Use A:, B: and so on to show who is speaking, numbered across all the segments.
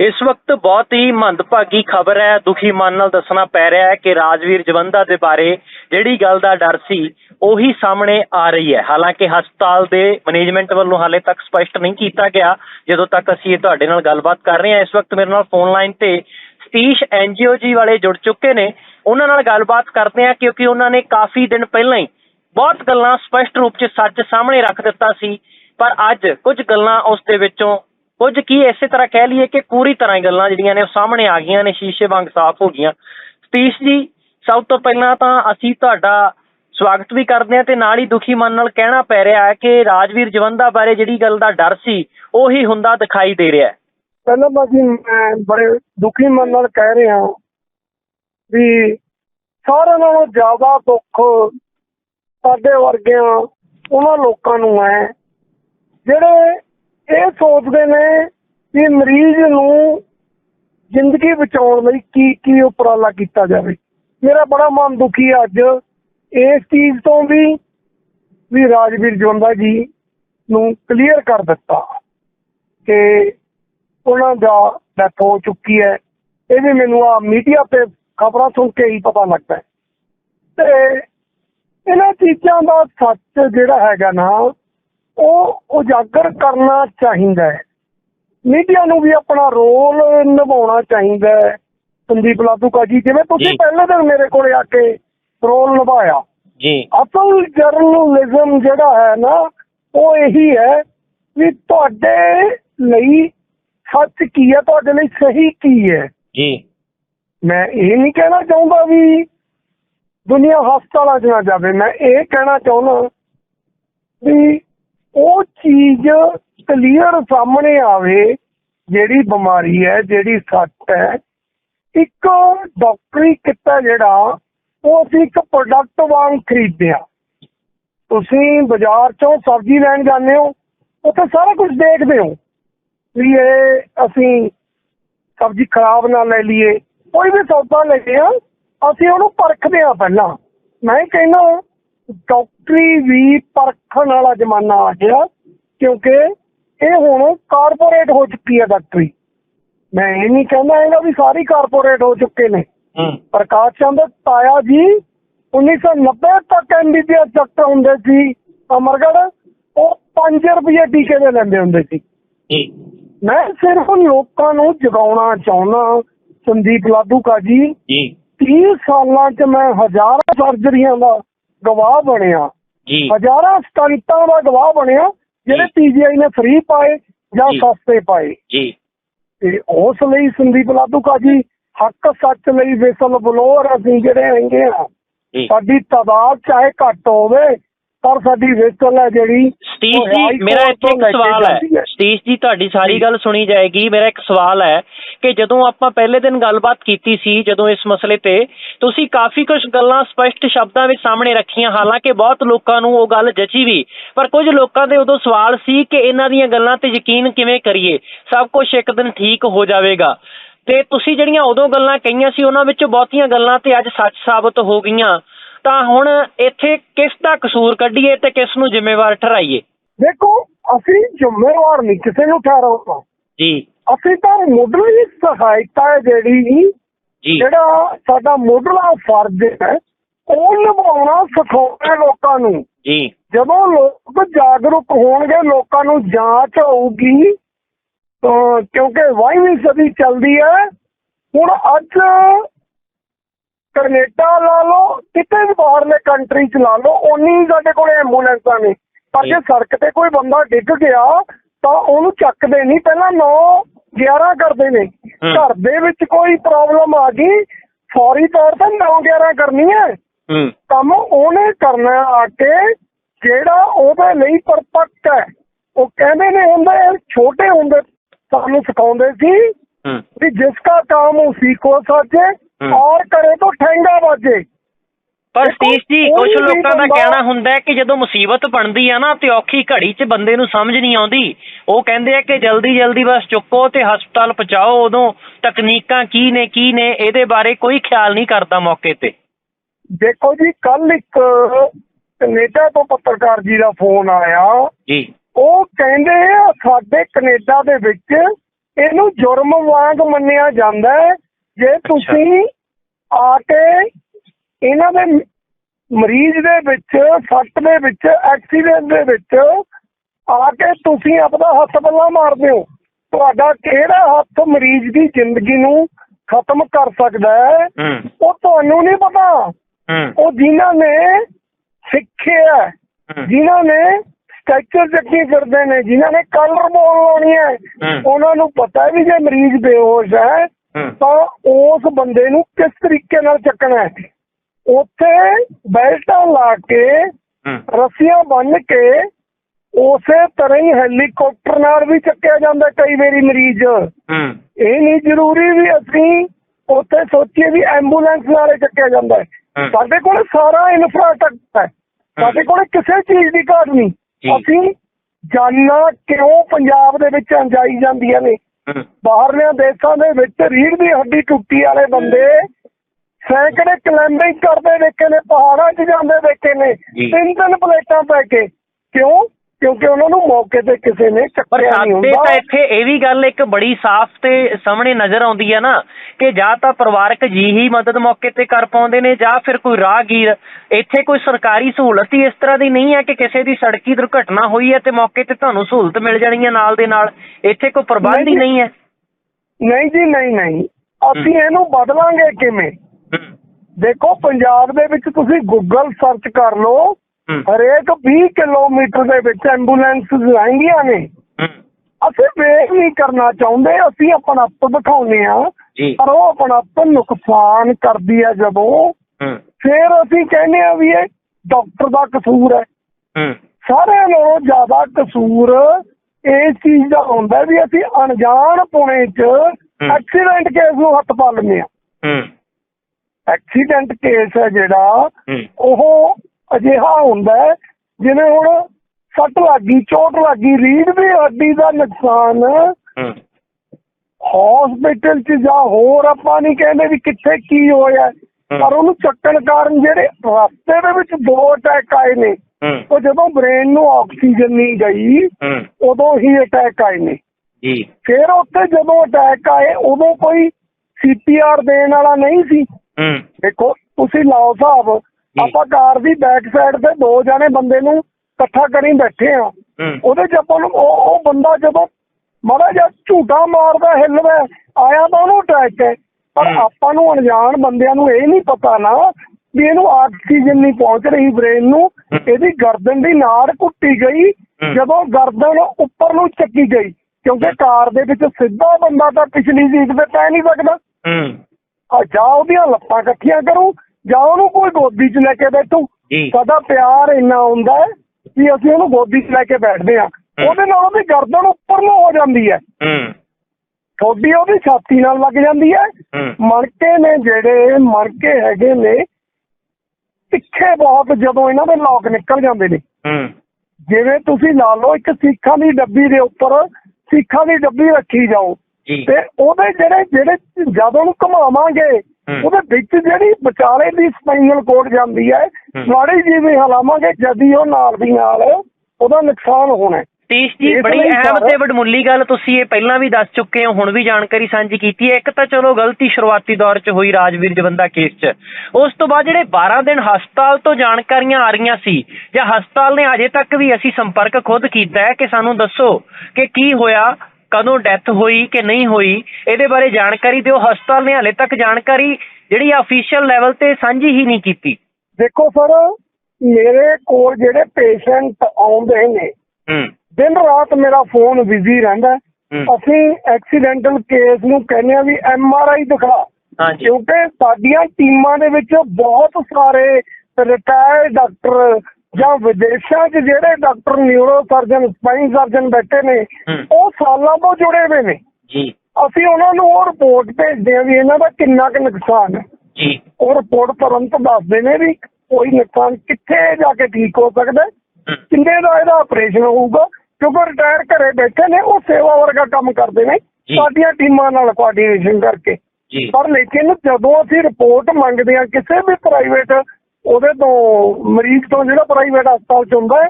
A: ਇਸ ਵਕਤ ਬਹੁਤ ਹੀ ਮੰਦਭਾਗੀ ਖਬਰ ਹੈ, ਦੁਖੀ ਮਨ ਨਾਲ ਦੱਸਣਾ ਪੈ ਰਿਹਾ ਹੈ ਕਿ ਰਾਜਵੀਰ ਜਵੰਦਾ ਦੇ ਬਾਰੇ ਜਿਹੜੀ ਗੱਲ ਦਾ ਡਰ ਸੀ, ਉਹੀ ਸਾਹਮਣੇ ਆ ਰਹੀ ਹੈ। ਹਾਲਾਂਕਿ ਹਸਪਤਾਲ ਦੇ ਮੈਨੇਜਮੈਂਟ ਵੱਲੋਂ ਹਾਲੇ ਤੱਕ ਸਪਸ਼ਟ ਨਹੀਂ ਕੀਤਾ ਗਿਆ। ਜਦੋਂ ਤੱਕ ਅਸੀਂ ਇਹ ਤੁਹਾਡੇ ਨਾਲ ਗੱਲਬਾਤ ਕਰ ਰਹੇ ਹਾਂ, ਇਸ ਵਕਤ ਮੇਰੇ ਨਾਲ ਫੋਨ ਲਾਈਨ ਤੇ ਸਤੀਸ਼ ਐਨਜੀਓ ਜੀ ਵਾਲੇ ਜੁੜ ਚੁੱਕੇ ਨੇ। ਉਹਨਾਂ ਨਾਲ ਗੱਲਬਾਤ ਕਰਦੇ ਹਾਂ, ਕਿਉਂਕਿ ਉਹਨਾਂ ਨੇ ਕਾਫੀ ਦਿਨ ਪਹਿਲਾਂ ਹੀ ਬਹੁਤ ਗੱਲਾਂ ਸਪਸ਼ਟ ਰੂਪ 'ਚ ਸੱਚ ਸਾਹਮਣੇ ਰੱਖ ਦਿੱਤਾ ਸੀ। ਪਰ ਅੱਜ ਕੁਝ ਗੱਲਾਂ ਉਸ ਦੇ ਵਿੱਚੋਂ ਕੁਝ ਕੀ ਇਸੇ ਤਰ੍ਹਾਂ ਕਹਿ ਲਈਏ ਕਿ ਪੂਰੀ ਤਰ੍ਹਾਂ ਹੀ ਗੱਲਾਂ ਜਿਹੜੀਆਂ ਨੇ ਉਹ ਸਾਹਮਣੇ ਆ ਗਈਆਂ ਨੇ, ਸ਼ੀਸ਼ੇ ਵਾਂਗ ਸਾਫ਼ ਹੋ ਗਈਆਂ। ਸਤੀਸ਼ ਜੀ, ਸਭ ਤੋਂ ਪਹਿਲਾਂ ਤਾਂ ਅਸੀਂ ਤੁਹਾਡਾ ਸਵਾਗਤ ਵੀ ਕਰਦੇ ਹਾਂ ਤੇ ਨਾਲ ਹੀ ਦੁਖੀ ਮਨ ਨਾਲ ਕਹਿਣਾ ਪੈ ਰਿਹਾ ਹੈ ਕਿ ਰਾਜਵੀਰ ਜਵੰਦਾ ਬਾਰੇ ਜਿਹੜੀ ਗੱਲ ਦਾ ਡਰ ਸੀ, ਉਹੀ ਹੁੰਦਾ ਦਿਖਾਈ ਦੇ ਰਿਹਾ ਹੈ।
B: ਪਹਿਲਾਂ ਤਾਂ ਜੀ ਮੈਂ ਬੜੇ ਦੁਖੀ ਮਨ ਨਾਲ ਕਹਿ ਰਿਹਾ ਵੀ ਸਾਰਿਆਂ ਨਾਲੋਂ ਜ਼ਿਆਦਾ ਦੁੱਖ ਸਾਡੇ ਵਰਗਿਆਂ, ਉਹਨਾਂ ਲੋਕਾਂ ਨੂੰ ਹੈ। ਜਿਹੜੇ ਇਹ ਸੋਚਦੇ ਨੇ ਕਿ ਮਰੀਜ਼ ਨੂੰ ਜ਼ਿੰਦਗੀ ਬਚਾਉਣ ਲਈ ਕੀ ਕੀ ਉਪਰਾਲਾ ਕੀਤਾ ਜਾਵੇ। ਮੇਰਾ ਬੜਾ ਮਨ ਦੁਖੀ ਹੈ ਅੱਜ। ਇਸ ਚੀਜ਼ ਤੋਂ ਵੀ ਵੀ ਰਾਜਵੀਰ ਜਵੰਦਾ ਜੀ ਨੂੰ ਕਲੀਅਰ ਕਰ ਦਿੱਤਾ ਕਿ ਉਹਨਾਂ ਦਾ ਡੈਥ ਹੋ ਚੁੱਕੀ ਹੈ। ਇਹ ਵੀ ਮੈਨੂੰ ਆ ਮੀਡੀਆ ਤੇ ਖਬਰਾਂ ਸੁਣ ਕੇ ਹੀ ਪਤਾ ਲੱਗਦਾ ਤੇ ਇਹਨਾਂ ਚੀਜ਼ਾਂ ਦਾ ਸੱਚ ਜਿਹੜਾ ਹੈਗਾ ਨਾ ਉਹ ਉਜਾਗਰ ਕਰਨਾ ਚਾਹੀਦਾ ਹੈ। ਮੀਡੀਆ ਨੂੰ ਵੀ ਆਪਣਾ ਰੋਲ ਨਿਭਾਉਣਾ ਚਾਹੀਦਾ ਹੈ। ਸੰਦੀਪ ਲਾਧੂਕਾ ਜੀ ਜਿਵੇਂ ਤੁਸੀਂ। ਪਹਿਲੇ ਦਿਨ ਮੇਰੇ ਕੋਲੇ ਆ ਕੇ ਰੋਲ ਨਿਭਾਇਆ।
A: ਜੀ।
B: ਅਸਲ ਜਰਨਲਿਜ਼ਮ ਜਿਹੜਾ ਹੈ ਨਾ ਉਹ ਇਹੀ ਹੈ ਵੀ ਤੁਹਾਡੇ ਲਈ ਸੱਚ ਕੀ ਹੈ ਤੁਹਾਡੇ ਲਈ ਸਹੀ ਕੀ ਹੈ।
A: ਜੀ।
B: ਮੈਂ ਇਹ ਨਹੀਂ ਕਹਿਣਾ ਚਾਹੁੰਦਾ ਵੀ ਦੁਨੀਆ ਹਸਪਤਾਲਾਂ 'ਚ ਨਾ ਜਾਵੇ। ਮੈਂ ਇਹ ਕਹਿਣਾ ਚਾਹੁੰਦਾ ਵੀ ਉਹ ਚੀਜ਼ ਕਲੀਅਰ ਸਾਹਮਣੇ ਆਵੇ, ਜਿਹੜੀ ਬਿਮਾਰੀ ਹੈ, ਜਿਹੜੀ ਸੱਚ ਹੈ, ਇੱਕ ਡਾਕਟਰੀ ਕਿੱਤਾ ਜਿਹੜਾ, ਉਹ ਅਸੀਂ ਇੱਕ ਪ੍ਰੋਡਕਟ ਵਾਂਗ ਖਰੀਦਦੇ ਤੁਸੀਂ ਬਾਜ਼ਾਰ 'ਚੋਂ ਸਬਜ਼ੀ ਲੈਣ ਜਾਂਦੇ ਹੋ, ਉੱਥੇ ਸਾਰਾ ਕੁਝ ਦੇਖਦੇ ਹੋ, ਵੀ ਇਹ ਅਸੀਂ ਸਬਜ਼ੀ ਖਰਾਬ ਨਾ ਲੈ ਲਈਏ, ਕੋਈ ਵੀ ਸੌਦਾ ਲੈਂਦੇ ਆ ਅਸੀਂ ਉਹਨੂੰ ਪਰਖਦੇ ਆ ਪਹਿਲਾਂ। ਮੈਂ ਕਹਿੰਦਾ ਡਾਕਟਰੀ ਵੀ ਪਰਖਣ ਵਾਲਾ ਜ਼ਮਾਨਾ ਆ ਗਿਆ ਕਿਉਂਕਿ ਇਹ ਹੁਣ ਕਾਰਪੋਰੇਟ ਹੋ ਚੁੱਕੀ ਹੈ ਡਾਕਟਰੀ। ਮੈਂ ਇਹ ਨਹੀਂ ਕਹਿੰਦਾ ਹੈਗਾ ਵੀ ਸਾਰੀ ਕਾਰਪੋਰੇਟ ਹੋ ਚੁੱਕੇ ਨੇ। ਪ੍ਰਕਾਸ਼ ਚੰਦ ਤਾਇਆ ਜੀ 1990 ਤੱਕ ਐਮਬੀਬੀਐਸ ਡਾਕਟਰ ਹੁੰਦੇ ਸੀ ਅਮਰਗੜ੍ਹ ਉਹ 5 ਰੁਪਏ ਟੀਕੇ ਦੇ ਲੈਂਦੇ ਹੁੰਦੇ ਸੀ। ਮੈਂ ਸਿਰਫ ਲੋਕਾਂ ਨੂੰ ਜਗਾਉਣਾ ਚਾਹੁੰਦਾ ਸੰਦੀਪ ਲਾਧੂਕਾ ਜੀ।
A: ਜੀ।
B: 30 ਸਾਲਾਂ 'ਚ ਮੈਂ ਹਜ਼ਾਰਾਂ ਸਰਜਰੀਆਂ ਦਾ ਗਵਾਹ ਬਣਿਆ।
A: ਜੀ।
B: ਹਜ਼ਾਰਾਂ ਸਟੰਟਾਂ ਦਾ ਗਵਾਹ ਬਣਿਆ ਜਿਹੜੇ ਪੀਜੀਆਈ ਨੇ ਫ੍ਰੀ ਪਾਏ ਜਾਂ। ਸਸਤੇ ਪਾਏ।
A: ਜੀ।
B: ਤੇ ਉਸ ਲਈ ਸੰਦੀਪ ਲਾਧੂਕਾ ਜੀ ਹੱਕ ਸੱਚ ਲਈ ਵਿਸਲ ਬਲੋਰ ਅਸੀਂ ਜਿਹੜੇ ਹੈਗੇ ਆ ਸਾਡੀ ਤਾਦਾਦ ਚਾਹੇ ਘੱਟ ਹੋਵੇ ਪਰ ਸਾਡੀ ਵਿਸਲ ਹੈ ਜਿਹੜੀ
A: ਸਤੀਸ਼ ਜੀ ਮੇਰਾ ਇੱਥੇ ਇੱਕ ਸਵਾਲ ਹੈ। ਸਤੀਸ਼ ਜੀ ਤੁਹਾਡੀ ਸਾਰੀ ਗੱਲ ਸੁਣੀ ਜਾਏਗੀ। ਮੇਰਾ ਇੱਕ ਸਵਾਲ ਹੈ ਕਿ ਜਦੋਂ ਆਪਾਂ ਪਹਿਲੇ ਦਿਨ ਗੱਲਬਾਤ ਕੀਤੀ ਸੀ ਜਦੋਂ ਇਸ ਮਸਲੇ ਤੇ ਤੁਸੀਂ ਕਾਫੀ ਕੁਝ ਗੱਲਾਂ ਸਪਸ਼ਟ ਸ਼ਬਦਾਂ ਵਿੱਚ ਸਾਹਮਣੇ ਰੱਖੀਆਂ। ਹਾਲਾਂਕਿ ਬਹੁਤ ਲੋਕਾਂ ਨੂੰ ਉਹ ਗੱਲ ਜਚੀ ਵੀ ਪਰ ਕੁਝ ਲੋਕਾਂ ਦੇ ਉਦੋਂ ਸਵਾਲ ਸੀ ਕਿ ਇਹਨਾਂ ਦੀਆਂ ਗੱਲਾਂ ਤੇ ਯਕੀਨ ਕਿਵੇਂ ਕਰੀਏ? ਸਭ ਕੁਝ ਇੱਕ ਦਿਨ ਠੀਕ ਹੋ ਜਾਵੇਗਾ। ਤੇ ਤੁਸੀਂ ਜਿਹੜੀਆਂ ਉਦੋਂ ਗੱਲਾਂ ਕਹੀਆਂ ਸੀ ਉਹਨਾਂ ਵਿੱਚੋਂ ਬਹੁਤੀਆਂ ਗੱਲਾਂ ਤੇ ਅੱਜ ਸੱਚ ਸਾਬਤ ਹੋ ਗਈਆਂ। ਤਾਂ ਹੁਣ ਇੱਥੇ ਕਿਸ ਦਾ ਕਸੂਰ ਕੱਢੀਏ ਤੇ ਕਿਸ ਨੂੰ ਜ਼ਿੰਮੇਵਾਰ ਠਹਿਰਾਈਏ?
B: ਦੇਖੋ ਅਸੀਂ ਜ਼ਿੰਮੇਵਾਰ ਨਹੀਂ ਕਿਸੇ ਨੂੰ ਠਹਿਰਾਉਣਾ
A: ਜੀ।
B: ਅਸੀਂ ਤਾਂ ਮੁੱਢਲੀ ਸਹਾਇਤਾ ਹੈ ਜਿਹੜੀ
A: ਜੀ।
B: ਜਿਹੜਾ ਸਾਡਾ ਮੁੱਢਲਾ ਫਰਜ਼ ਹੈ ਉਹ ਨਿਭਾਉਣਾ ਸਿਖਾਉਣਾ ਲੋਕਾਂ ਨੂੰ।
A: ਜੀ।
B: ਜਦੋਂ ਲੋਕ ਜਾਗਰੂਕ ਹੋਣਗੇ ਲੋਕਾਂ ਨੂੰ ਜਾਂਚ ਹੋਊਗੀ ਤਾਂ ਕਿਉਂਕਿ 22ਵੀਂ ਸਦੀ ਚੱਲਦੀ ਹੈ ਹੁਣ ਅੱਜ ਕੈਨੇਡਾ ਲਾ ਲਓ ਕਿਤੇ ਵੀ ਬਾਹਰਲੇ ਕੰਟਰੀ ਚ ਲਾ ਲਓ ਉਨੀ ਸਾਡੇ ਕੋਲ ਐਂਬੂਲੈਂਸਾਂ ਨੇ ਪਰ ਜੇ ਸੜਕ ਤੇ ਕੋਈ ਬੰਦਾ ਡਿੱਗ ਗਿਆ ਤਾਂ ਉਹਨੂੰ ਚੱਕਦੇ ਨਹੀਂ। ਪਹਿਲਾਂ 9 11 ਕਰਦੇ ਨੇ। ਘਰ ਦੇ ਵਿੱਚ ਕੋਈ ਪ੍ਰੋਬਲਮ ਆ ਗਈ ਫੌਰੀ ਤੌਰ ਤੇ 9 11 ਕਰਨੀ ਹੈ। ਕੰਮ ਉਹਨੇ ਕਰਨਾ ਆ ਕੇ ਜਿਹੜਾ ਉਹਦੇ ਲਈ ਪਰਪੱਕ ਹੈ। ਉਹ ਕਹਿੰਦੇ ਨੇ ਹੁੰਦੇ ਛੋਟੇ ਹੁੰਦੇ ਸਾਨੂੰ ਸਿਖਾਉਂਦੇ ਸੀ ਕਿ ਜਿਸ ਦਾ ਕੰਮ ਉਸੀ ਕੋ
A: ਸਾਜੇ
B: और करे तो ठेंगा बाजे
A: ਪਰ
B: ਦੇਖੋ,
A: ਸਤੀਸ਼ ਜੀ
B: ਕੋਈ
A: ਕੁਝ
B: ਵੀ
A: ਲੋਕਾਂ ਦਾ
B: ਬੰਦਾ-
A: ਕਹਿਣਾ ਹੁੰਦਾ ਹੈ ਕਿ ਜਦੋਂ ਮੁਸੀਬਤ ਬਣਦੀ ਆ ਨਾ ਤੇ ਔਖੀ ਘੜੀ 'ਚ ਬੰਦੇ ਨੂੰ ਸਮਝ ਨਹੀਂ ਆਉਂਦੀ ਉਹ ਕਹਿੰਦੇ ਆ ਕਿ ਜਲਦੀ ਜਲਦੀ ਬਸ ਚੁੱਕੋ ਤੇ ਹਸਪਤਾਲ ਪਹੁੰਚਾਓ ਉਦੋਂ ਤਕਨੀਕਾਂ ਕੀ ਨੇ ਕੀ ਨੇ ਇਹਦੇ ਬਾਰੇ ਕੋਈ ਖਿਆਲ ਨਹੀਂ ਕਰਦਾ ਮੌਕੇ ਤੇ
B: ਦੇਖੋ ਜੀ ਕੱਲ ਇੱਕ ਕੈਨੇਡਾ ਤੋਂ ਪੱਤਰਕਾਰ ਜੀ ਦਾ ਫੋਨ ਆਇਆ
A: ਜੀ
B: ਉਹ ਕਹਿੰਦੇ ਆ ਸਾਡੇ ਕੈਨੇਡਾ ਦੇ ਵਿੱਚ ਇਹਨੂੰ ਜੁਰਮ ਵਾਂਗ ਮੰਨਿਆ ਜਾਂਦਾ ਹੈ ਜੇ ਤੁਸੀਂ ਆ ਕੇ ਇਹਨਾਂ ਦੇ ਮਰੀਜ਼ ਦੇ ਵਿੱਚ ਸੱਟ ਦੇ ਵਿੱਚ ਐਕਸੀਡੈਂਟ ਦੇ ਵਿੱਚ ਆ ਕੇ ਤੁਸੀਂ ਆਪਦਾ ਹੱਥ ਬੱਲਾ ਮਾਰਦੇ ਹੋ ਤੁਹਾਡਾ ਕਿਹੜਾ ਹੱਥ ਮਰੀਜ਼ ਦੀ ਜ਼ਿੰਦਗੀ ਨੂੰ ਖਤਮ ਕਰ ਸਕਦਾ ਹੈ ਉਹ ਤੁਹਾਨੂੰ ਨਹੀਂ ਪਤਾ। ਉਹ ਜਿਨ੍ਹਾਂ ਨੇ ਸਿੱਖਿਆ ਜਿਨ੍ਹਾਂ ਨੇ ਸਟ੍ਰੈਚਰ ਚੱਕੀ ਫਿਰਦੇ ਨੇ ਜਿਨ੍ਹਾਂ ਨੇ ਕਲਰ ਬੋਲ ਲਾਉਣੀ ਹੈ। ਉਹਨਾਂ ਨੂੰ ਪਤਾ ਵੀ ਜੇ ਮਰੀਜ਼ ਬੇਹੋਸ਼ ਹੂੰ ਤਾਂ ਉਸ ਬੰਦੇ ਨੂੰ ਕਿਸ ਤਰੀਕੇ ਨਾਲ ਚੱਕਣਾ ਹੈ? ਉੱਥੇ ਬੈਲਟਾਂ ਲਾ ਕੇ ਰੱਸੀਆਂ ਬੰਨ੍ਹ ਕੇ ਉਸੇ ਤਰ੍ਹਾਂ ਹੀ ਹੈਲੀਕਾਪਟਰ ਨਾਲ ਵੀ ਚੱਕਿਆ ਜਾਂਦਾ ਕਈ ਵਾਰੀ ਮਰੀਜ਼।
A: ਹੂੰ।
B: ਇਹ ਨਹੀਂ ਜ਼ਰੂਰੀ ਵੀ ਅਸੀਂ ਉੱਥੇ ਸੋਚੀਏ ਵੀ ਐਂਬੂਲੈਂਸ ਨਾਲੇ ਚੱਕਿਆ ਜਾਂਦਾ। ਸਾਡੇ ਕੋਲ ਸਾਰਾ ਇਨਫਰਾਸਟ੍ਰਕਚਰ ਹੈ। ਸਾਡੇ ਕੋਲ ਕਿਸੇ ਚੀਜ਼ ਦੀ ਘਾਟ ਨਹੀਂ। ਅਸੀਂ ਜਾਨਾਂ ਕਿਉਂ ਪੰਜਾਬ ਦੇ ਵਿੱਚ ਅੰਜਾਈ ਜਾਂਦੀਆਂ ਨੇ? ਬਾਹਰਲੇ ਦੇਸ਼ਾਂ ਦੇ ਵਿੱਚ ਰੀੜ ਦੀ ਹੱਡੀ ਟੁੱਟੀ ਵਾਲੇ ਬੰਦੇ ਸੈਂਕੜੇ ਕਲੈਂਬਿੰਗ ਕਰਦੇ ਦੇਖੇ ਨੇ ਪਹਾੜਾਂ 'ਚ ਜਾਂਦੇ ਦੇਖੇ ਨੇ। ਤਿੰਨ ਤਿੰਨ ਪਲੇਟਾਂ ਪੈ ਕੇ ਕਿਉਂ ਕਿਉਂਕਿ ਉਹਨਾਂ ਨੂੰ ਮੌਕੇ ਤੇ ਕਿਸੇ ਨੇ
A: ਪਰ
B: ਚੱਕਿਆ ਨਹੀਂ
A: ਸਾਡੇ
B: ਹੁੰਦਾ।
A: ਤਾਂ ਇੱਥੇ ਇਹ ਵੀ ਗੱਲ ਇੱਕ ਬੜੀ ਸਾਫ਼ ਤੇ ਸਾਹਮਣੇ ਨਜ਼ਰ ਆਉਂਦੀ ਹੈ ਨਾ ਕਿ ਜਾਂ ਤਾਂ ਪਰਿਵਾਰਕ ਜੀ ਹੀ ਮਦਦ ਮੌਕੇ ਤੇ ਕਰ ਪਾਉਂਦੇ ਨੇ ਜਾਂ ਫਿਰ ਕੋਈ ਰਾਹਗੀਰ। ਇੱਥੇ ਕੋਈ ਸਰਕਾਰੀ ਸਹੂਲਤ ਹੀ ਇਸ ਤਰ੍ਹਾਂ ਦੀ ਨਹੀਂ ਹੈ ਕਿ ਕਿਸੇ ਦੀ ਸੜਕੀ ਦੁਰਘਟਨਾ ਹੋਈ ਹੈ ਤੇ ਮੌਕੇ ਤੇ ਤੁਹਾਨੂੰ ਸਹੂਲਤ ਮਿਲ ਜਾਣੀ ਹੈ ਨਾਲ ਦੇ ਨਾਲ। ਇੱਥੇ ਕੋਈ ਪ੍ਰਬੰਧ ਹੀ
B: ਨਹੀਂ
A: ਹੈ।
B: ਨਹੀਂ ਜੀ ਨਹੀਂ ਨਹੀਂ। ਅਸੀਂ ਇਹਨੂੰ ਬਦਲਾਂਗੇ ਕਿਵੇਂ? ਦੇਖੋ ਪੰਜਾਬ ਦੇ ਵਿੱਚ ਤੁਸੀਂ ਗੂਗਲ ਸਰਚ ਕਰ ਲਓ ਹਰੇਕ 20 ਕਿਲੋਮੀਟਰ ਦੇ ਵਿੱਚ ਐਂਬੂਲੈਂਸ ਆਉਂਦੀਆਂ ਨੇ। ਅਸੀਂ ਵੇਖ ਨਹੀਂ ਕਰਨਾ ਚਾਹੁੰਦੇ ਅਸੀਂ ਆਪਣਾ ਆਪ ਦਿਖਾਉਂਦੇ ਆ ਪਰ ਉਹ ਆਪਣਾ ਆਪ ਨੁਕਸਾਨ ਕਰਦੀ ਹੈ ਜਦੋਂ ਫਿਰ ਅਸੀਂ ਕਹਿੰਦੇ ਆ ਵੀ ਇਹ ਡਾਕਟਰ ਦਾ ਕਸੂਰ ਹੈ। ਸਾਰਿਆਂ ਨਾਲੋਂ ਜ਼ਿਆਦਾ ਕਸੂਰ ਇਸ ਚੀਜ਼ ਦਾ ਹੁੰਦਾ ਵੀ ਅਸੀਂ ਅਣਜਾਣ ਪੁਣੇ 'ਚ ਐਕਸੀਡੈਂਟ ਕੇਸ ਨੂੰ ਹੱਥ ਪਾ ਲੈਂਦੇ ਆ ਐਕਸੀਡੈਂਟ ਕੇਸ ਹੈ ਜਿਹੜਾ ਉਹ ਅਜਿਹਾ ਹੁੰਦਾ ਹੈ ਜਿਵੇਂ ਹੁਣ ਸੱਟ ਲੱਗੀ ਚੋਟ ਲੱਗੀ ਰੀੜ ਦੀ ਹੱਡੀ ਦਾ ਨੁਕਸਾਨ। ਹਸਪੀਟਲ 'ਚ ਜਾਂ ਹੋਰ ਆਪਾਂ ਨਹੀਂ ਕਹਿੰਦੇ ਵੀ ਕਿੱਥੇ ਕੀ ਹੋਇਆ। ਪਰ ਉਹਨੂੰ ਚੱਕਣ ਕਾਰਨ ਜਿਹੜੇ ਰਸਤੇ ਦੇ ਵਿੱਚ ਦੋ ਅਟੈਕ ਆਏ ਨੇ ਉਹ ਜਦੋਂ ਬ੍ਰੇਨ ਨੂੰ ਆਕਸੀਜਨ ਨਹੀਂ ਗਈ ਉਦੋਂ ਹੀ ਅਟੈਕ ਆਏ ਨੇ।
A: ਜੀ।
B: ਫਿਰ ਉੱਥੇ ਜਦੋਂ ਅਟੈਕ ਆਏ ਉਦੋਂ ਕੋਈ ਸੀਪੀਆਰ ਦੇਣ ਵਾਲਾ ਨਹੀਂ ਸੀ। ਦੇਖੋ ਤੁਸੀਂ ਲਾਓ ਹਿਸਾਬ ਆਪਾਂ ਕਾਰ ਦੀ ਬੈਕ ਸਾਈਡ ਤੇ ਦੋ ਜਾਣੇ ਬੰਦੇ ਨੂੰ ਇਕੱਠਾ ਕਰੀ ਬੈਠੇ ਆ। ਉਹਦੇ ਚ ਆਪਾਂ ਨੂੰ ਉਹ ਉਹ ਬੰਦਾ ਜਦੋਂ ਮਾੜਾ ਜਿਹਾ ਝੂਟਾ ਮਾਰਦਾ ਹਿੱਲਦਾ ਹੈ, ਆਇਆ ਤਾਂ ਉਹਨੂੰ ਅਟੈਕ ਹੈ। ਪਰ। ਆਪਾਂ ਨੂੰ ਅਣਜਾਣ ਬੰਦਿਆਂ ਨੂੰ ਇਹ ਨਹੀਂ ਪਤਾ ਨਾ ਵੀ ਇਹਨੂੰ ਆਕਸੀਜਨ ਨਹੀਂ ਪਹੁੰਚ ਰਹੀ ਬ੍ਰੇਨ ਨੂੰ। ਇਹਦੀ ਗਰਦਨ ਦੀ ਨਾੜ ਘੁੱਟੀ ਗਈ। ਜਦੋਂ ਗਰਦਨ ਉੱਪਰ ਨੂੰ ਚੱਕੀ ਗਈ ਕਿਉਂਕਿ ਕਾਰ ਦੇ ਵਿੱਚ ਸਿੱਧਾ ਬੰਦਾ ਤਾਂ ਪਿਛਲੀ ਸੀਟ ਤੇ ਪੈ ਨਹੀਂ ਸਕਦਾ।
A: ਹੂੰ।
B: ਆ ਜਾਂ ਉਹਦੀਆਂ ਲੱਤਾਂ ਇਕੱਠੀਆਂ ਕਰੂ ਜਾਂ ਉਹਨੂੰ ਕੋਈ ਗੋਦੀ 'ਚ ਲੈ ਕੇ ਬੈਠੂ।
A: ਜੀ।
B: ਸਾਡਾ ਪਿਆਰ ਇੰਨਾ ਹੁੰਦਾ ਹੈ ਕਿ ਅਸੀਂ ਉਹਨੂੰ ਗੋਦੀ 'ਚ ਲੈ ਕੇ ਬੈਠਦੇ ਆ ਉਹਦੇ ਨਾਲ ਉਹਦੀ ਗਰਦਨ ਉੱਪਰ ਨੂੰ ਹੋ ਜਾਂਦੀ ਹੈ।
A: ਹੂੰ।
B: ਥੋੜੀ ਉਹਦੀ ਛਾਤੀ ਨਾਲ ਲੱਗ ਜਾਂਦੀ ਹੈ।
A: ਹੂੰ।
B: ਮਣਕੇ ਨੇ ਜਿਹੜੇ ਮਣਕੇ ਹੈਗੇ ਨੇ ਤਿੱਖੇ ਬਹੁਤ ਜਦੋਂ ਇਹਨਾਂ ਦੇ ਲੋਕ ਨਿਕਲ ਜਾਂਦੇ ਨੇ।
A: ਹੂੰ।
B: ਜਿਵੇਂ ਤੁਸੀਂ ਲਾ ਲਓ ਇੱਕ ਸੀਖਾਂ ਦੀ ਡੱਬੀ ਦੇ ਉੱਪਰ ਸੀਖਾਂ ਦੀ ਡੱਬੀ ਰੱਖੀ ਜਾਓ।
A: ਜੀ।
B: ਤੇ ਉਹਦੇ ਜਿਹੜੇ ਜਿਹੜੇ ਜਦੋਂ ਉਹਨੂੰ ਘੁਮਾਵਾਂਗੇ
A: ਹੂੰ।
B: ਉਹਦੇ ਵਿੱਚ ਜਿਹੜੀ ਵਿਚਾਲੇ ਦੀ ਸਪਾਈਨਲ ਕੋਡ ਜਾਂਦੀ ਹੈ। ਮਾੜੀ ਜਿਹੀ ਵੀ ਹਲਾਵਾਂਗੇ ਜਦੀ ਉਹ ਨਾਲ ਦੀ ਨਾਲ ਉਹਦਾ ਨੁਕਸਾਨ ਹੋਣਾ।
A: ਤੀਸ਼ ਜੀ ਬੜੀ ਅਹਿਮ ਤੇ ਵਡਮੁੱਲੀ ਗੱਲ ਤੁਸੀਂ ਇਹ ਪਹਿਲਾਂ ਵੀ ਦੱਸ ਚੁੱਕੇ ਹੋ ਹੁਣ ਵੀ ਜਾਣਕਾਰੀ ਸਾਂਝੀ ਕੀਤੀ ਹੈ ਇੱਕ ਤਾਂ ਚਲੋ ਗਲਤੀ ਸ਼ੁਰੂਆਤੀ ਦੌਰ 'ਚ ਹੋਈ ਰਾਜਵੀਰ ਜਵੰਦਾ ਕੇਸ 'ਚ ਉਸ ਤੋਂ ਬਾਅਦ ਜਿਹੜੇ 12 ਦਿਨ ਹਸਪਤਾਲ ਤੋਂ ਜਾਣਕਾਰੀਆਂ ਆ ਰਹੀਆਂ ਸੀ ਜਾਂ ਹਸਪਤਾਲ ਨੇ ਅਜੇ ਤੱਕ ਵੀ ਅਸੀਂ ਸੰਪਰਕ ਖੁਦ ਕੀਤਾ ਹੈ ਕਿ ਸਾਨੂੰ ਦੱਸੋ ਕਿ ਕੀ ਹੋਇਆ ਕਦੋਂ ਡੈਥ ਹੋਈ ਕਿ ਨਹੀਂ ਹੋਈ ਇਹਦੇ ਬਾਰੇ ਜਾਣਕਾਰੀ ਦਿਓ। ਹਸਪਤਾਲ ਨੇ ਹਲੇ ਤੱਕ ਜਾਣਕਾਰੀ ਜਿਹੜੀ ਅਫੀਸ਼ੀਅਲ ਲੈਵਲ ਤੇ ਸਾਂਝੀ ਹੀ ਨਹੀਂ ਕੀਤੀ।
B: ਦੇਖੋ ਸਰ ਮੇਰੇ ਕੋਲ ਜਿਹੜੇ ਪੇਸ਼ੈਂਟ ਆਉਂਦੇ ਨੇ
A: ਹੂੰ।
B: ਦਿਨ ਰਾਤ ਮੇਰਾ ਫੋਨ ਬਿਜ਼ੀ ਰਹਿੰਦਾ। ਅਸੀਂ ਐਕਸੀਡੈਂਟਲ ਕੇਸ ਨੂੰ ਕਹਿੰਦੇ ਆ ਵੀ ਐਮ ਆਰ ਆਈ ਦਿਖਾ। ਕਿਉਂਕਿ ਸਾਡੀਆਂ ਟੀਮਾਂ ਦੇ ਵਿੱਚ ਬਹੁਤ ਸਾਰੇ ਰਿਟਾਇਰਡ ਡਾਕਟਰ ਜਾਂ ਵਿਦੇਸ਼ਾਂ 'ਚ ਜਿਹੜੇ doctor neuro surgeon spine surgeon ਬੈਠੇ ਨੇ। ਉਹ ਸਾਲਾਂ ਤੋਂ ਜੁੜੇ ਹੋਏ ਨੇ।
A: ਜੀ।
B: ਅਸੀਂ ਉਹਨਾਂ ਨੂੰ ਉਹ ਰਿਪੋਰਟ ਭੇਜਦੇ ਆ ਵੀ ਇਹਨਾਂ ਦਾ ਕਿੰਨਾ ਕੁ ਨੁਕਸਾਨ ਹੈ।
A: ਜੀ।
B: ਉਹ ਰਿਪੋਰਟ ਤੁਰੰਤ ਦੱਸਦੇ ਨੇ ਵੀ ਕੋਈ ਨੁਕਸਾਨ ਕਿੱਥੇ ਜਾ ਕੇ ਠੀਕ ਹੋ ਸਕਦਾ ਕਿੰਨੇ ਦਾ ਇਹਦਾ ਆਪਰੇਸ਼ਨ ਹੋਊਗਾ ਕਿਉਂਕਿ ਰਿਟਾਇਰ ਘਰੇ ਬੈਠੇ ਨੇ ਉਹ ਸੇਵਾ ਵਰਗਾ ਕੰਮ ਕਰਦੇ ਨੇ। ਸਾਡੀਆਂ ਟੀਮਾਂ ਨਾਲ ਕੋਆਰਡੀਨੇਸ਼ਨ ਕਰਕੇ। ਪਰ ਲੇਕਿਨ ਜਦੋਂ ਅਸੀਂ ਰਿਪੋਰਟ ਮੰਗਦੇ ਹਾਂ ਕਿਸੇ ਵੀ ਪ੍ਰਾਈਵੇਟ ਉਹਦੇ ਤੋਂ ਮਰੀਜ਼ ਤੋਂ ਜਿਹੜਾ ਪ੍ਰਾਈਵੇਟ ਹਸਪਤਾਲ ਚ ਹੁੰਦਾ ਹੈ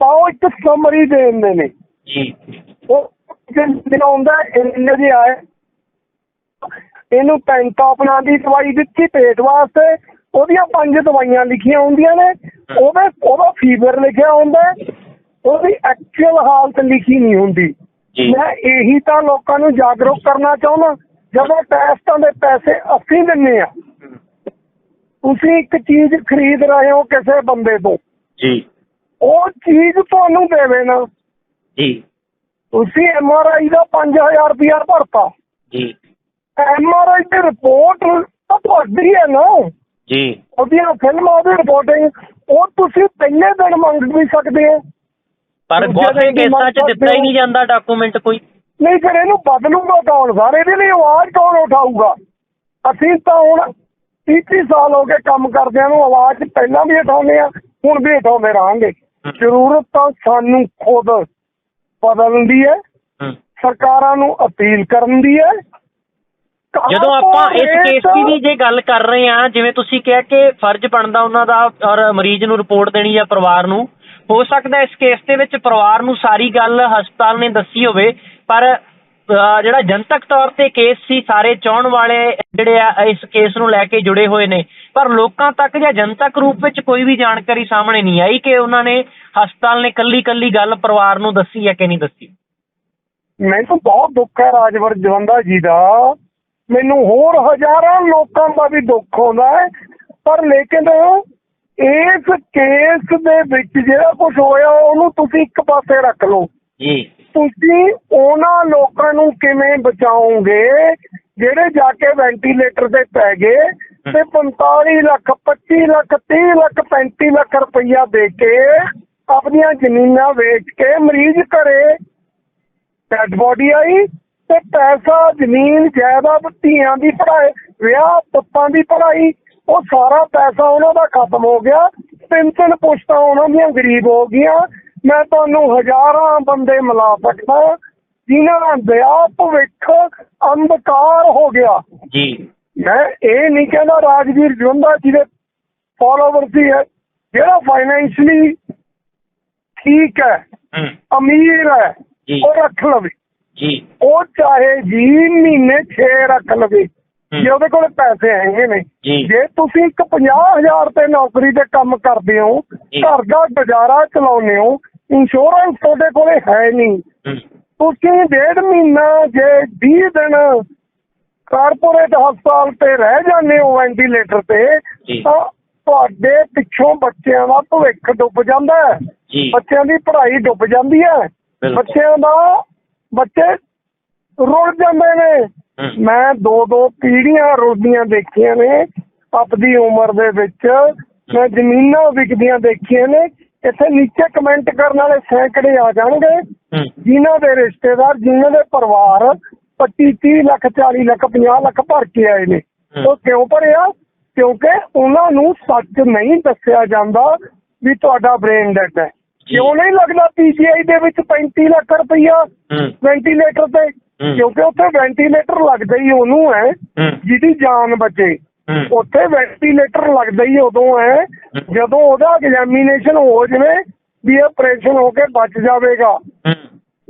B: ਤਾਂ ਉਹ ਇੱਕ ਸਮਰੀ ਦੇ ਦਿੰਦੇ ਨੇ।
A: ਜੀ।
B: ਉਹ ਦਿਨ ਆਉਂਦਾ ਇੰਨੇ ਦੀ ਆਏ ਇਹਨੂੰ ਪੈਂਟਾਪਲਾਂ ਦੀ ਦਵਾਈ ਦਿੱਤੀ ਪੇਟ ਵਾਸਤੇ ਉਹਦੀਆਂ ਪੰਜ ਦਵਾਈਆਂ ਲਿਖੀਆਂ ਹੁੰਦੀਆਂ ਨੇ ਉਹਦੇ ਉਹਦਾ ਫੀਵਰ ਲਿਖਿਆ ਹੁੰਦਾ ਉਹਦੀ ਐਕਚੁਅਲ ਹਾਲਤ ਲਿਖੀ ਨਹੀਂ ਹੁੰਦੀ। ਮੈਂ ਇਹੀ ਤਾਂ ਲੋਕਾਂ ਨੂੰ ਜਾਗਰੂਕ ਕਰਨਾ ਚਾਹੁੰਦਾ ਜਦੋਂ ਟੈਸਟਾਂ ਦੇ ਪੈਸੇ ਅਸੀਂ ਦਿੰਨੇ ਆ। ਤੁਸੀਂ ਇੱਕ ਚੀਜ਼ ਖਰੀਦ ਰਹੇ ਹੋ ਕਿਸੇ ਬੰਦੇ ਤੋਂ।
A: ਜੀ।
B: ਉਹ ਚੀਜ਼ ਤੁਹਾਨੂੰ ਦੇਵੇ ਨਾ।
A: ਜੀ।
B: ਤੁਸੀਂ ਐਮਆਰਆਈ ਦਾ 5000 ਰੁਪਇਆ ਭਰਤਾ।
A: ਜੀ।
B: ਐਮਆਰਆਈ ਦੀ ਰਿਪੋਰਟ ਤਾਂ ਤੁਹਾਡੀ ਹੈ ਨਾ।
A: ਜੀ।
B: ਉਹਦੀਆਂ ਫਿਲਮਾਂ ਦੀ ਰਿਪੋਰਟਿੰਗ ਉਹ ਤੁਸੀਂ ਪਹਿਲੇ ਦਿਨ ਮੰਗ ਵੀ ਸਕਦੇ ਹੋ।
A: ਪਰ ਬਹੁਤੇ ਕੇਸਾਂ 'ਚ ਦਿੱਤਾ ਹੀ ਨਹੀਂ ਜਾਂਦਾ ਡਾਕੂਮੈਂਟ ਕੋਈ।
B: ਨਹੀਂ ਫਿਰ ਇਹਨੂੰ ਬਦਲੂਗਾ ਕੌਣ? ਸਰ ਇਹਦੇ ਲਈ ਆਵਾਜ਼ ਕੌਣ ਉਠਾਊਗਾ? ਅਸੀਂ ਤਾਂ ਹੁਣ 30 ਸਾਲ ਹੋ ਗਏ ਕੰਮ ਕਰਦਿਆਂ ਨੂੰ ਆਵਾਜ਼ ਪਹਿਲਾਂ ਵੀ ਉਠਾਉਂਦੇ ਆ ਹੁਣ ਵੀ ਉਠਾਉਂਦੇ ਰਹਾਂਗੇ। ਜ਼ਰੂਰਤ ਤਾਂ ਸਾਨੂੰ ਖੁਦ ਬਦਲਣ ਦੀ ਹੈ। ਸਰਕਾਰਾਂ ਨੂੰ ਅਪੀਲ ਕਰਨ ਦੀ ਹੈ।
A: ਜਦੋਂ ਆਪਾਂ ਇਸ ਕੇਸ ਦੀ ਵੀ ਜੇ ਗੱਲ ਕਰ ਰਹੇ ਹਾਂ ਜਿਵੇਂ ਤੁਸੀਂ ਕਿਹਾ ਕਿ ਫਰਜ਼ ਬਣਦਾ ਉਹਨਾਂ ਦਾ ਔਰ ਮਰੀਜ਼ ਨੂੰ ਰਿਪੋਰਟ ਦੇਣੀ ਜਾਂ ਪਰਿਵਾਰ ਨੂੰ ਹੋ ਸਕਦਾ ਇਸ ਕੇਸ ਦੇ ਵਿੱਚ ਪਰਿਵਾਰ ਨੂੰ ਸਾਰੀ ਗੱਲ ਹਸਪਤਾਲ ਨੇ ਦੱਸੀ ਹੋਵੇ ਪਰ ਜਿਹੜਾ ਜਨਤਕ ਤੌਰ ਤੇ ਕੇਸ ਸੀ ਸਾਰੇ ਚਾਹਣ ਵਾਲੇ ਜਿਹੜੇ ਆ ਇਸ ਕੇਸ ਨੂੰ ਲੈ ਕੇ ਜੁੜੇ ਹੋਏ ਨੇ। ਪਰ ਲੋਕਾਂ ਤੱਕ ਜਾਂ ਜਨਤਕ ਰੂਪ ਵਿੱਚ ਕੋਈ ਵੀ ਜਾਣਕਾਰੀ ਸਾਹਮਣੇ ਨਹੀਂ ਆਈ ਕਿ ਉਹਨਾਂ ਨੇ ਹਸਪਤਾਲ ਨੇ ਕੱਲੀ ਕੱਲੀ ਗੱਲ ਪਰਿਵਾਰ ਨੂੰ ਦੱਸੀ ਹੈ ਕਿ ਨਹੀਂ ਦੱਸੀ।
B: ਮੈਨੂੰ ਬਹੁਤ ਦੁੱਖ ਹੈ ਰਾਜਵਰ ਜਵੰਦਾ ਜੀ ਦਾ। ਮੈਨੂੰ ਹੋਰ ਹਜ਼ਾਰਾਂ ਲੋਕਾਂ ਦਾ ਵੀ ਦੁੱਖ ਹੁੰਦਾ ਹੈ। ਪਰ ਲੇਕਿਨ ਇਸ ਕੇਸ ਦੇ ਵਿੱਚ ਜਿਹੜਾ ਕੁਝ ਹੋਇਆ ਉਹਨੂੰ ਤੁਸੀਂ ਇੱਕ ਪਾਸੇ ਰੱਖ ਲਓ।
A: ਜੀ।
B: ਤੁਸੀਂ ਉਹਨਾਂ ਲੋਕਾਂ ਨੂੰ ਕਿਵੇਂ ਬਚਾਓਗੇ? ਜਿਹੜੇ ਜਾ ਕੇ ਵੈਂਟੀਲੇਟਰ ਤੇ ਪੈ ਗਏ ਤੇ 45 ਲੱਖ 25 ਲੱਖ 30 ਲੱਖ 35 ਲੱਖ ਰੁਪਈਆ ਦੇ ਕੇ ਆਪਣੀਆਂ ਜ਼ਮੀਨਾਂ ਵੇਚ ਕੇ ਮਰੀਜ਼ ਘਰੇ ਡੈਡ ਬੋਡੀ ਆਈ ਤੇ ਪੈਸਾ ਜ਼ਮੀਨ ਜਾਇਦਾਦ ਧੀਆਂ ਦੀ ਪੜ੍ਹਾਈ ਵਿਆਹ ਪੁੱਤਾਂ ਦੀ ਪੜ੍ਹਾਈ ਉਹ ਸਾਰਾ ਪੈਸਾ ਉਹਨਾਂ ਦਾ ਖਤਮ ਹੋ ਗਿਆ। ਤਿੰਨ ਤਿੰਨ ਪੁਸ਼ਤਾਂ ਉਹਨਾਂ ਦੀਆਂ ਗਰੀਬ ਹੋ ਗਈਆਂ। ਮੈਂ ਤੁਹਾਨੂੰ ਹਜ਼ਾਰਾਂ ਬੰਦੇ ਮਿਲਾ ਸਕਦਾ ਜਿਨ੍ਹਾਂ ਦਾ ਵਿਆਹ ਭਵਿੱਖ ਅੰਧਕਾਰ ਹੋ ਗਿਆ।
A: ਜੀ।
B: ਮੈਂ ਇਹ ਨਹੀਂ ਕਹਿੰਦਾ ਰਾਜਵੀਰ ਜੁੰਦਾ ਜੀ ਦੇ ਫਾਲੋਵਰ ਸੀ ਹੈ ਜਿਹੜਾ ਫਾਈਨੈਂਸ਼ਲੀ ਠੀਕ ਹੈ ਅਮੀਰ ਹੈ। ਉਹ ਰੱਖ ਲਵੇ।
A: ਜੀ।
B: ਉਹ ਚਾਹੇ ਜੀ ਮਹੀਨੇ 6 ਰੱਖ ਲਵੇ। ਜੇ ਉਹਦੇ ਕੋਲ ਪੈਸੇ ਹੈਗੇ ਨੇ
A: ਜੀ।
B: ਜੇ ਤੁਸੀਂ ਇੱਕ 50000 ਤੇ ਨੌਕਰੀ ਤੇ ਕੰਮ ਕਰਦੇ ਹੋ
A: ਜੀ।
B: ਘਰ ਦਾ ਗੁਜ਼ਾਰਾ ਚਲਾਉਂਦੇ ਹੋ ਇੰਸ਼ੋਰੈਂਸ ਤੁਹਾਡੇ ਕੋਲੇ ਹੈ ਨਹੀਂ
A: ਹੂੰ
B: ਤੁਸੀਂ ਡੇਢ ਮਹੀਨਾ ਜੇ 20 ਦਿਨ ਕਾਰਪੋਰੇਟ ਹਸਪਤਾਲ ਤੇ ਰਹਿ ਜਾਂਦੇ ਹੋ ਵੈਂਟੀਲੇਟਰ ਤੇ
A: ਜੀ।
B: ਤਾਂ ਤੁਹਾਡੇ ਪਿੱਛੋਂ ਬੱਚਿਆਂ ਦਾ ਭਵਿੱਖ ਡੁੱਬ ਜਾਂਦਾ ਹੈ
A: ਜੀ
B: ਬੱਚਿਆਂ ਦੀ ਪੜ੍ਹਾਈ ਡੁੱਬ ਜਾਂਦੀ ਹੈ
A: ਬਿਲਕੁਲ।
B: ਬੱਚਿਆਂ ਦਾ ਬੱਚੇ ਰੁੜ ਜਾਂਦੇ ਨੇ। ਮੈਂ ਦੋ ਦੋ ਪੀੜ੍ਹੀਆਂ ਰੁੜਦੀਆਂ ਦੇਖੀਆਂ ਨੇ ਆਪਦੀ ਉਮਰ ਦੇ ਵਿੱਚ। ਮੈਂ ਜ਼ਮੀਨਾਂ ਵਿਕਦੀਆਂ ਦੇਖੀਆਂ ਨੇ। ਇੱਥੇ ਨੀਚੇ ਕਮੈਂਟ ਕਰਨ ਵਾਲੇ ਸੈਂਕੜੇ ਆ ਜਾਣਗੇ। ਜਿਨ੍ਹਾਂ ਦੇ ਰਿਸ਼ਤੇਦਾਰ ਜਿਨ੍ਹਾਂ ਦੇ ਪਰਿਵਾਰ 25 30 ਲੱਖ 40 ਲੱਖ 50 ਲੱਖ ਭਰ ਕੇ ਆਏ ਨੇ। ਉਹ ਕਿਉਂ ਭਰਿਆ? ਕਿਉਂਕਿ ਉਹਨਾਂ ਨੂੰ ਸੱਚ ਨਹੀਂ ਦੱਸਿਆ ਜਾਂਦਾ ਵੀ ਤੁਹਾਡਾ ਬ੍ਰੇਨ ਡੈਡ ਹੈ। ਕਿਉਂ ਨਹੀਂ ਲੱਗਦਾ ਪੀਜੀਆਈ ਦੇ ਵਿੱਚ 35 ਲੱਖ ਰੁਪਈਆ ਵੈਂਟੀਲੇਟਰ ਤੇ। ਕਿਉਂਕਿ ਉੱਥੇ ਵੈਂਟੀਲੇਟਰ ਲੱਗਦਾ ਹੀ ਉਹਨੂੰ ਹੈ ਜਿਹਦੀ ਜਾਨ ਬਚੇ। ਉੱਥੇ ਵੈਂਟੀਲੇਟਰ ਲੱਗਦਾ ਹੀ ਉਦੋਂ ਹੈ ਜਦੋਂ ਉਹਦਾ ਐਗਜ਼ਾਮੀਨੇਸ਼ਨ ਹੋ ਜਵੇ ਵੀ ਆਪਰੇਸ਼ਨ ਹੋ ਕੇ ਬਚ ਜਾਵੇਗਾ।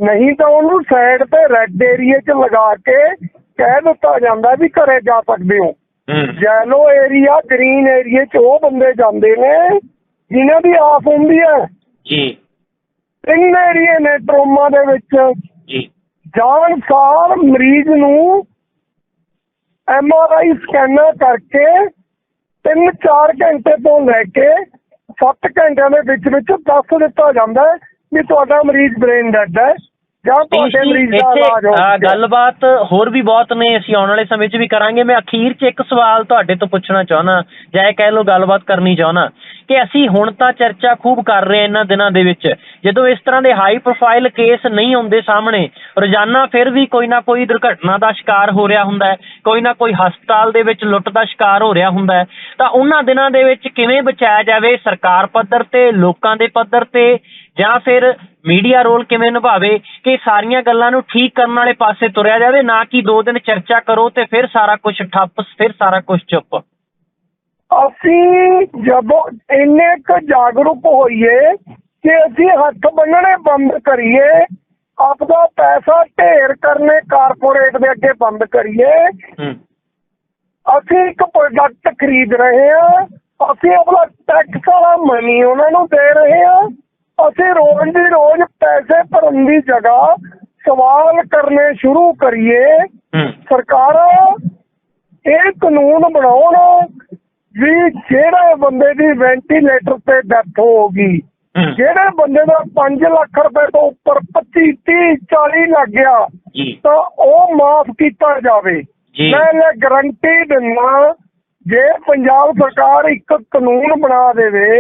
B: ਨਹੀਂ ਤਾਂ ਉਹਨੂੰ ਸਾਈਡ ਤੇ ਰੈੱਡ ਏਰੀਏ 'ਚ ਲਗਾ ਕੇ ਕਹਿ ਦਿੱਤਾ ਜਾਂਦਾ ਵੀ ਘਰੇ ਜਾ ਸਕਦੇ ਹੋ। ਯੈਲੋ ਏਰੀਆ ਗ੍ਰੀਨ ਏਰੀਏ 'ਚ ਉਹ ਬੰਦੇ ਜਾਂਦੇ ਨੇ ਜਿਨ੍ਹਾਂ ਦੀ ਆਸ ਹੁੰਦੀ ਹੈ।
A: ਜੀ।
B: ਤਿੰਨ ਏਰੀਏ ਨੇ ਟਰੋਮਾ ਦੇ ਵਿੱਚ।
A: ਜੀ।
B: ਜਾਣ ਸਾਰ ਮਰੀਜ਼ ਨੂੰ ਐਮ ਆਰ ਆਈ ਸਕੈਨਰ ਕਰਕੇ 3-4 ਘੰਟੇ ਤੋਂ ਲੈ ਕੇ 7 ਘੰਟਿਆਂ ਦੇ ਵਿੱਚ ਵਿੱਚ ਦੱਸ ਦਿੱਤਾ ਜਾਂਦਾ ਹੈ ਵੀ ਤੁਹਾਡਾ ਮਰੀਜ਼ ਬ੍ਰੇਨ ਡੈਡ ਹੈ। ਜਾਂ ਤੁਹਾਡੇ ਮਰੀਜ਼ ਦਾ
A: ਇੱਥੇ
B: ਇਲਾਜ ਹੋ
A: ਅਹ,
B: ਚੁੱਕਿਆ।
A: ਗੱਲਬਾਤ ਹੋਰ ਵੀ ਬਹੁਤ ਨੇ ਅਸੀਂ ਆਉਣ ਵਾਲੇ ਸਮੇਂ 'ਚ ਵੀ ਕਰਾਂਗੇ। ਮੈਂ ਅਖੀਰ 'ਚ ਇੱਕ ਸਵਾਲ ਤੁਹਾਡੇ ਤੋਂ ਪੁੱਛਣਾ ਚਾਹਣਾ ਜਾਂ ਇਹ ਕਹਿ ਲਓ ਗੱਲਬਾਤ ਕਰਨੀ ਚਾਹਣਾ ਕਿ ਅਸੀਂ ਹੁਣ ਤਾਂ ਚਰਚਾ ਖੂਬ ਕਰ ਰਹੇ ਹਾਂ ਇਹਨਾਂ ਦਿਨਾਂ ਦੇ ਵਿੱਚ। ਜਦੋਂ ਇਸ ਤਰ੍ਹਾਂ ਦੇ ਹਾਈ ਪ੍ਰੋਫਾਈਲ ਕੇਸ ਨਹੀਂ ਆਉਂਦੇ ਸਾਹਮਣੇ ਰੋਜ਼ਾਨਾ ਫਿਰ ਵੀ ਕੋਈ ਨਾ ਕੋਈ ਦੁਰਘਟਨਾ ਦਾ ਸ਼ਿਕਾਰ ਹੋ ਰਿਹਾ ਹੁੰਦਾ ਹੈ ਕੋਈ ਨਾ ਕੋਈ ਹਸਪਤਾਲ ਦੇ ਵਿੱਚ ਲੁੱਟ ਦਾ ਸ਼ਿਕਾਰ ਹੋ ਰਿਹਾ ਹੁੰਦਾ ਹੈ। ਤਾਂ ਉਹਨਾਂ ਦਿਨਾਂ ਦੇ ਵਿੱਚ ਕਿਵੇਂ ਬਚਾਇਆ ਜਾਵੇ ਸਰਕਾਰ ਪੱਧਰ ਤੇ ਲੋਕਾਂ ਦੇ ਪੱਧਰ ਤੇ ਜਾਂ ਫਿਰ ਮੀਡੀਆ ਰੋਲ ਕਿਵੇਂ ਨਿਭਾਵੇ ਕਿ ਸਾਰੀਆਂ ਗੱਲਾਂ ਨੂੰ ਠੀਕ ਕਰਨ ਵਾਲੇ ਪਾਸੇ ਤੁਰਿਆ ਜਾਵੇ ਨਾ ਕਿ ਦੋ ਦਿਨ ਚਰਚਾ ਕਰੋ ਤੇ ਫਿਰ ਸਾਰਾ ਕੁਝ ਠੱਪ ਫਿਰ ਸਾਰਾ ਕੁਝ ਚੁੱਪ।
B: ਅਸੀਂ ਜਦੋਂ ਇੰਨੇ ਕੁ ਜਾਗਰੂਕ ਹੋਈਏ ਕਿ ਅਸੀਂ ਹੱਥ ਬੰਨਣੇ ਬੰਦ ਕਰੀਏ ਆਪਦਾ ਪੈਸਾ ਢੇਰ ਕਰਨੇ ਕਾਰਪੋਰੇਟ ਦੇ ਅੱਗੇ ਬੰਦ ਕਰੀਏ ਅਸੀਂ ਇੱਕ ਪ੍ਰੋਡਕਟ ਖਰੀਦ ਰਹੇ ਹਾਂ ਅਸੀਂ ਆਪਣਾ ਟੈਕਸ ਵਾਲਾ ਮਨੀ ਉਹਨਾਂ ਨੂੰ ਦੇ ਰਹੇ ਹਾਂ ਅਸੀਂ ਰੋਜ਼ ਦੀ ਰੋਜ਼ ਪੈਸੇ ਭਰਨ ਦੀ ਜਗ੍ਹਾ ਸਵਾਲ ਕਰਨੇ ਸ਼ੁਰੂ ਕਰੀਏ। ਸਰਕਾਰ ਇਹ ਕਾਨੂੰਨ ਬਣਾਉਣ ਵੀ ਜਿਹੜੇ ਬੰਦੇ ਦੀ ਵੈਂਟੀਲੇਟਰ ਤੇ ਡੈਥ ਹੋਗੀ ਜਿਹੜੇ ਬੰਦੇ ਦਾ 5 ਲੱਖ ਰੁਪਏ ਤੋਂ ਉੱਪਰ 25 30 40 ਲੱਗ ਗਿਆ ਤਾਂ ਉਹ ਮਾਫ ਕੀਤਾ ਜਾਵੇ। ਮੈਂ ਇਹ ਗਰੰਟੀ ਦਿੰਦਾ ਜੇ ਪੰਜਾਬ ਸਰਕਾਰ ਇੱਕ ਕਾਨੂੰਨ ਬਣਾ ਦੇਵੇ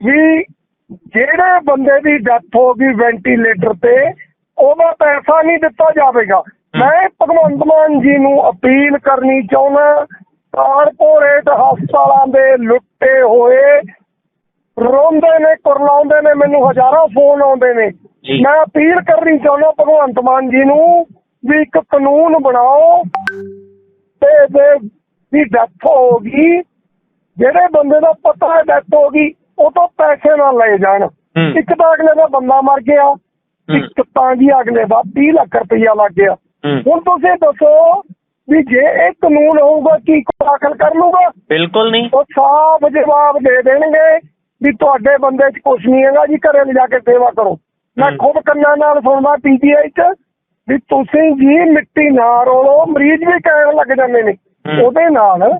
B: ਵੀ ਜਿਹੜੇ ਬੰਦੇ ਦੀ ਡੈਥ ਹੋ ਗਈ ਵੈਂਟੀਲੇਟਰ ਤੇ ਉਹਦਾ ਪੈਸਾ ਨਹੀਂ ਦਿੱਤਾ ਜਾਵੇਗਾ। ਮੈਂ ਭਗਵੰਤ ਮਾਨ ਜੀ ਨੂੰ ਅਪੀਲ ਕਰਨੀ ਚਾਹੁੰਦਾ ਕਾਰਪੋਰੇਟ ਹਸਪਤਾਲਾਂ ਦੇ ਲੁੱਟੇ ਹੋਏ ਰੋਂਦੇ ਨੇ ਕੁਰਲਾਉਂਦੇ ਨੇ ਮੈਨੂੰ ਹਜ਼ਾਰਾਂ ਫੋਨ ਆਉਂਦੇ ਨੇ।
A: ਜੀ।
B: ਮੈਂ ਅਪੀਲ ਕਰਨੀ ਚਾਹੁੰਦਾ ਭਗਵੰਤ ਮਾਨ ਜੀ ਨੂੰ ਵੀ ਇੱਕ ਕਾਨੂੰਨ ਬਣਾਓ ਤੇ ਦੇ ਦੀ ਡੈਥ ਹੋ ਗਈ ਜਿਹੜੇ ਬੰਦੇ ਦਾ ਪਤਾ ਹੈ ਡੈਥ ਹੋ ਗਈ ਉਹ ਤੋਂ ਪੈਸੇ ਨਾ ਲਏ ਜਾਣ। ਇੱਕ ਤਾਂ ਅਗਲੇ ਦਾ ਬੰਦਾ ਮਰ ਗਿਆ। ਇੱਕ ਤਾਂ ਜੀ ਅਗਲੇ ਦਾ 30 ਲੱਖ ਰੁਪਈਆ ਲੱਗ ਗਿਆ। ਹੁਣ ਤੁਸੀਂ ਦੱਸੋ ਵੀ ਜੇ ਇਹ ਕਾਨੂੰਨ ਹੋਊਗਾ ਕੀ ਦਾਖਲ ਕਰ ਲੂਗਾ
A: ਬਿਲਕੁਲ ਨਹੀਂ।
B: ਉਹ ਸਾਫ਼ ਜਵਾਬ ਦੇ ਦੇਣਗੇ ਵੀ ਤੁਹਾਡੇ ਬੰਦੇ 'ਚ ਕੁਝ ਨਹੀਂ ਹੈਗਾ ਜੀ ਘਰੇ ਲਿਜਾ ਕੇ ਸੇਵਾ ਕਰੋ। ਮੈਂ। ਖੁਦ ਕੰਨਾਂ ਨਾਲ ਸੁਣਦਾ ਪੀਜੀਆਈ 'ਚ ਵੀ ਤੁਸੀਂ ਜੀ ਮਿੱਟੀ ਨਾ ਰੋਲੋ ਮਰੀਜ਼ ਵੀ ਕਹਿਣ ਲੱਗ ਜਾਂਦੇ ਨੇ। ਉਹਦੇ ਨਾਲ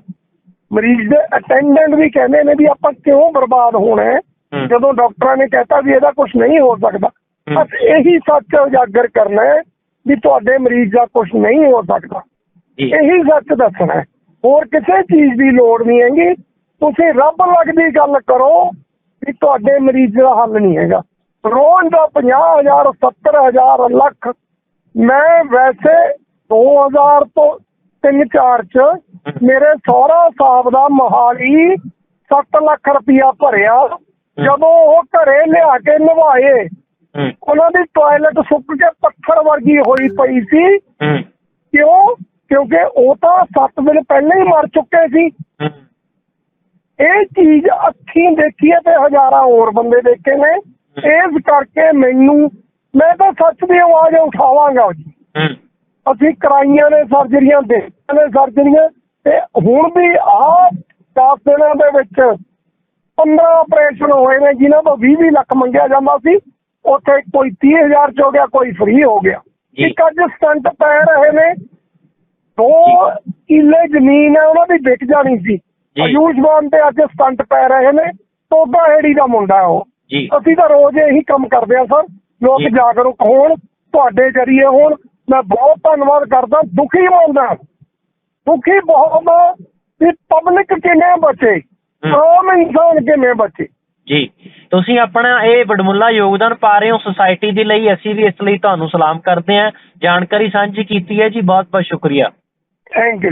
B: ਮਰੀਜ਼ ਦੇ ਅਟੈਂਡੈਂਟ ਵੀ ਕਹਿੰਦੇ ਨੇ ਵੀ ਆਪਾਂ ਕਿਉਂ ਬਰਬਾਦ ਹੋਣਾ ਹੈ। ਜਦੋਂ ਡਾਕਟਰਾਂ ਨੇ ਕਹਿਤਾ ਵੀ ਇਹਦਾ ਕੁਝ ਨਹੀਂ ਹੋ ਸਕਦਾ। ਬਸ ਇਹੀ ਸੱਚ ਉਜਾਗਰ ਕਰਨਾ ਹੈ ਵੀ ਤੁਹਾਡੇ ਮਰੀਜ਼ ਦਾ ਕੁਝ ਨਹੀਂ ਹੋ ਸਕਦਾ।
A: ਜੀ।
B: ਇਹੀ ਸੱਚ ਦੱਸਣਾ ਹੈ। ਹੋਰ ਕਿਸੇ ਚੀਜ਼ ਦੀ ਲੋੜ ਨਹੀਂ ਹੈਗੀ। ਤੁਸੀਂ ਰੱਬ ਲੱਗਦੀ ਗੱਲ ਕਰੋ ਵੀ ਤੁਹਾਡੇ ਮਰੀਜ਼ ਦਾ ਹੱਲ ਨਹੀਂ ਹੈਗਾ। ਰੋਜ਼ ਦਾ 50000 70000 ਲੱਖ। ਮੈਂ ਵੈਸੇ 2000 ਤੋਂ 3-4 ਚ ਮੇਰੇ ਸਹੁਰਾ ਸਾਹਿਬ ਦਾ ਮੋਹਾਲੀ 7 ਲੱਖ ਰੁਪਇਆ ਭਰਿਆ। ਜਦੋਂ ਉਹ ਘਰੇ ਲਿਆ ਕੇ ਨਵਾਏ ਉਹਨਾਂ ਦੀ ਟਾਇਲਟ ਸੁੱਕ ਕੇ ਪੱਥਰ ਵਰਗੀ ਹੋਈ ਪਈ ਸੀ। ਕਿਉਂ? ਕਿਉਂਕਿ ਉਹ ਤਾਂ 7 ਦਿਨ ਪਹਿਲਾਂ ਹੀ ਮਰ ਚੁੱਕੇ ਸੀ। ਇਹ ਚੀਜ਼ ਅੱਖੀਂ ਦੇਖੀ ਹੈ ਤੇ ਹਜ਼ਾਰਾਂ ਹੋਰ ਬੰਦੇ ਦੇਖੇ ਨੇ। ਇਸ ਕਰਕੇ ਮੈਨੂੰ ਮੈਂ ਤਾਂ ਸੱਚ ਦੀ ਆਵਾਜ਼ ਉਠਾਵਾਂਗਾ ਜੀ। ਅਸੀਂ ਕਰਾਈਆਂ ਨੇ ਸਰਜਰੀਆਂ ਦੇਖੀਆਂ ਨੇ ਸਰਜਰੀਆਂ ਤੇ ਹੁਣ ਵੀ ਆਹ 10 ਦਿਨਾਂ ਦੇ ਵਿੱਚ 15 ਆਪਰੇਸ਼ਨ ਹੋਏ ਨੇ ਜਿਨ੍ਹਾਂ ਤੋਂ 20 ਲੱਖ ਮੰਗਿਆ ਜਾਂਦਾ ਸੀ ਉੱਥੇ ਕੋਈ 30000 ਚ ਹੋ ਗਿਆ ਕੋਈ ਫ੍ਰੀ ਹੋ ਗਿਆ। ਇੱਕ ਅੱਜ ਸਟੰਟ ਪੈ ਰਹੇ ਨੇ ਦੋ ਕਿੱਲੇ ਜ਼ਮੀਨ ਹੈ ਉਹਨਾਂ ਦੀ ਵਿਕ ਜਾਣੀ ਸੀ। ਆਯੁਸ਼ਮਾਨ ਤੇ ਅੱਜ ਸਟੰਟ ਪੈ ਰਹੇ ਨੇ ਤੋਬਾ ਹੇੜੀ ਦਾ ਮੁੰਡਾ ਉਹ ਅਸੀਂ ਤਾਂ ਰੋਜ਼ ਇਹੀ ਕੰਮ ਕਰਦੇ ਆ ਸਰ ਲੋਕ। ਜਾਗਰੂਕ ਹੋਣ ਤੁਹਾਡੇ ਜਰੀਏ ਹੋਣ ਮੈਂ ਬਹੁਤ ਧੰਨਵਾਦ ਕਰਦਾ ਦੁਖੀ ਹੁੰਦਾ ਦੁਖੀ ਬਹੁਤ ਹਾਂ ਵੀ ਪਬਲਿਕ ਕਿਵੇਂ ਬਚੇ। ਆਮ ਇਨਸਾਨ ਕਿਵੇਂ ਬਚੇ?
A: ਜੀ। ਤੁਸੀਂ ਆਪਣਾ ਇਹ ਵਡਮੁੱਲਾ ਯੋਗਦਾਨ ਪਾ ਰਹੇ ਹੋ ਸੁਸਾਇਟੀ ਦੇ ਲਈ ਅਸੀਂ ਵੀ ਇਸ ਲਈ ਤੁਹਾਨੂੰ ਸਲਾਮ ਕਰਦੇ ਹਾਂ। ਜਾਣਕਾਰੀ ਸਾਂਝੀ ਕੀਤੀ ਹੈ ਜੀ ਬਹੁਤ ਬਹੁਤ ਸ਼ੁਕਰੀਆ।
B: Thank you